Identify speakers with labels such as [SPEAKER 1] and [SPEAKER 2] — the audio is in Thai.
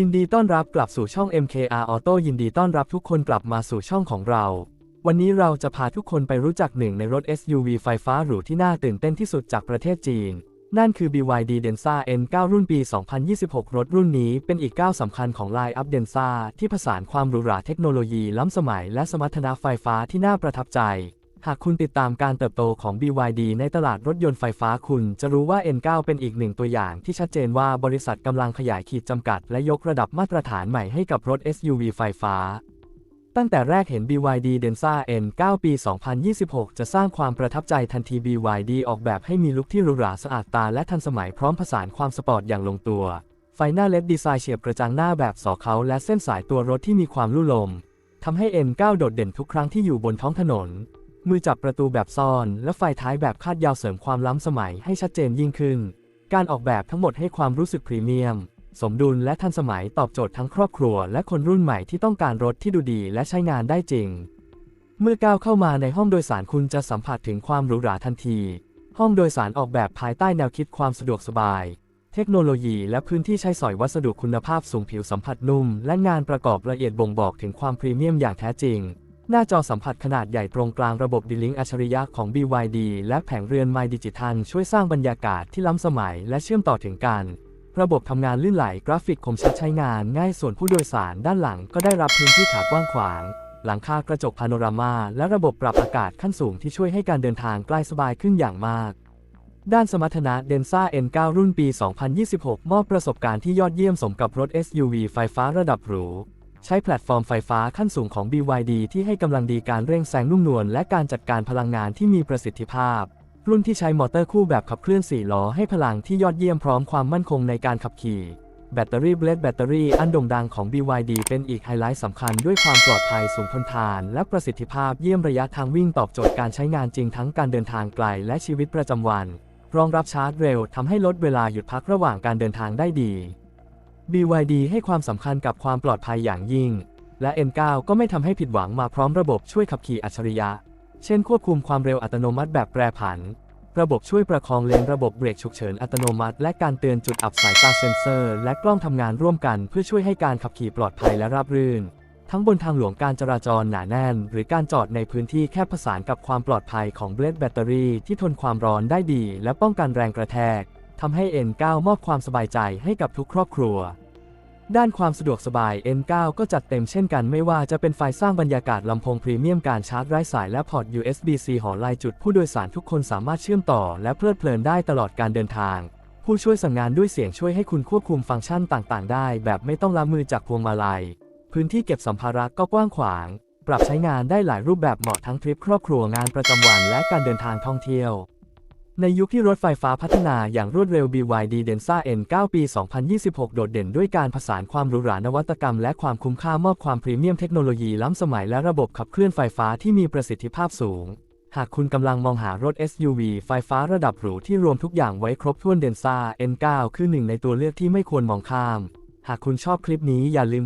[SPEAKER 1] ยินดีต้อนรับกลับสู่ช่อง MKR Auto ยินดีต้อนรับทุกคนกลับมาสู่ช่องของเรา วันนี้เราจะพาทุกคนไปรู้จักหนึ่งในรถ SUV ไฟฟ้าหรูที่น่าตื่นเต้นที่สุดจากประเทศจีน นั่นคือ BYD Denza N9 รุ่นปี 2026 รถรุ่นนี้เป็นอีกก้าวสำคัญของไลน์อัพ Denza ที่ผสานความหรูหราเทคโนโลยีล้ำสมัยและสมรรถนะไฟฟ้าที่น่าประทับใจ หากคุณติดตามการเติบโตของ BYD ในตลาดรถยนต์ไฟฟ้าคุณจะรู้ว่า N9 เป็นอีกหนึ่งตัวอย่างที่ชัดเจนว่าบริษัทกำลังขยายขีดจำกัดและยกระดับมาตรฐานใหม่ให้กับรถ SUV ไฟฟ้า ตั้งแต่แรกเห็น BYD Denza N9 ปี 2026 จะสร้างความประทับใจทันที BYD ออกแบบให้มีลุคที่หรูหราสะอาดตาและทันสมัยพร้อมผสานความสปอร์ตอย่างลงตัว ไฟหน้าเล็ดดีไซน์เฉียบกระจังหน้าแบบสอเขาและเส้นสายตัวรถที่มีความลุ่ลมทำให้ N9 โดดเด่นทุกครั้งที่อยู่บนท้องถนน มือจับประตูแบบซ่อน และไฟท้ายแบบคาดยาวเสริมความล้ำสมัยให้ชัดเจนยิ่งขึ้น การออกแบบทั้งหมดให้ความรู้สึกพรีเมียม สมดุลและทันสมัยตอบโจทย์ทั้งครอบครัว และคนรุ่นใหม่ที่ต้องการรถที่ดูดีและใช้งานได้จริง เมื่อก้าวเข้ามาในห้องโดยสารคุณจะสัมผัสถึงความหรูหราทันที ห้องโดยสารออกแบบภายใต้แนวคิดความสะดวกสบาย เทคโนโลยี และพื้นที่ใช้สอยวัสดุคุณภาพสูงผิวสัมผัสนุ่ม และงานประกอบละเอียดบ่งบอกถึงความพรีเมียมอย่างแท้จริง หน้าจอสัมผัสขนาดใหญ่ตรงกลางระบบดีลิงอัจฉริยะของ BYD และแผงเรือน My Digital ช่วยสร้างบรรยากาศที่ล้ำสมัยและเชื่อมต่อถึงกัน ระบบทำงานลื่นไหลกราฟิกคมชัดใช้งานง่ายส่วนผู้โดยสารด้านหลังก็ได้รับพื้นที่ขากว้างขวาง หลังคากระจกพาโนรามา และระบบปรับอากาศขั้นสูงที่ช่วยให้การเดินทางใกล้สบายขึ้นอย่างมากด้านสมรรถนะ Denza N9 รุ่นปี 2026 มอบประสบการณ์ที่ยอดเยี่ยมสมกับรถ SUV ไฟฟ้าระดับหรู ใช้แพลตฟอร์มไฟฟ้าขั้นสูงของ BYD ที่ให้กำลังดีการเร่งแซงนุ่มนวลและการจัดการพลังงานที่มีประสิทธิภาพ รุ่นที่ใช้มอเตอร์คู่แบบขับเคลื่อน 4 ล้อให้พลังที่ยอดเยี่ยมพร้อมความมั่นคงในการขับขี่ แบตเตอรี่เบลดแบตเตอรี่อันโด่งดังของ BYD เป็นอีกไฮไลท์สำคัญด้วยความปลอดภัยสูงทนทาน และประสิทธิภาพเยี่ยมระยะทางวิ่งตอบโจทย์การใช้งานจริงทั้งการเดินทางไกลและชีวิตประจำวัน รองรับชาร์จเร็วทำให้ลดเวลาหยุดพักระหว่างการเดินทางได้ดี BYD ให้ความสำคัญกับความปลอดภัยอย่างยิ่ง และ N9 ก็ไม่ทำให้ผิดหวังมาพร้อมระบบช่วยขับขี่อัจฉริยะ เช่นควบคุมความเร็วอัตโนมัติแบบแปรผัน ระบบช่วยประคองเลนระบบเบรกฉุกเฉินอัตโนมัติ และการเตือนจุดอับสายตาเซ็นเซอร์ และกล้องทำงานร่วมกันเพื่อช่วยให้การขับขี่ปลอดภัยและราบรื่น ทั้งบนทางหลวงการจราจรหนาแน่น หรือการจอดในพื้นที่แคบผสานกับความปลอดภัยของเบลดแบตเตอรี่ที่ทนความร้อนได้ดี และป้องกันแรงกระแทก ทำให้ N9 มอบความสบายใจให้กับทุกครอบครัว ด้านความสะดวกสบาย N9 ก็จัดเต็มเช่นกันไม่ว่าจะเป็นไฟสร้างบรรยากาศลำโพงพรีเมียมการชาร์จไร้สายและพอร์ต USB-C หอลายจุดผู้โดยสารทุกคนสามารถเชื่อมต่อและเพลิดเพลินได้ตลอดการเดินทาง ผู้ช่วยสั่งงานด้วยเสียงช่วยให้คุณควบคุมฟังก์ชันต่างๆ ได้ แบบไม่ต้องล้ามือจากพวงมาลัย พื้นที่เก็บสัมภาระก็กว้างขวาง ปรับใช้งานได้หลายรูปแบบเหมาะทั้งทริปครอบครัวงานประจำวันและการเดินทางท่องเที่ยว ในยุคที่รถไฟฟ้าพัฒนาอย่างรวดเร็ว BYD Denza N9 ปี 2026 โดดเด่นด้วยการผสานความหรูหรานวัตกรรม และความคุ้มค่ามอบความพรีเมียมเทคโนโลยีล้ำสมัยและระบบขับเคลื่อนไฟฟ้าที่มีประสิทธิภาพสูง หากคุณกำลังมองหารถ SUV ไฟฟ้าระดับหรูที่รวมทุกอย่างไว้ครบถ้วน Denza N9 คือหนึ่งในตัวเลือกที่ไม่ควรมองข้าม หากคุณชอบคลิปนี้อย่าลืม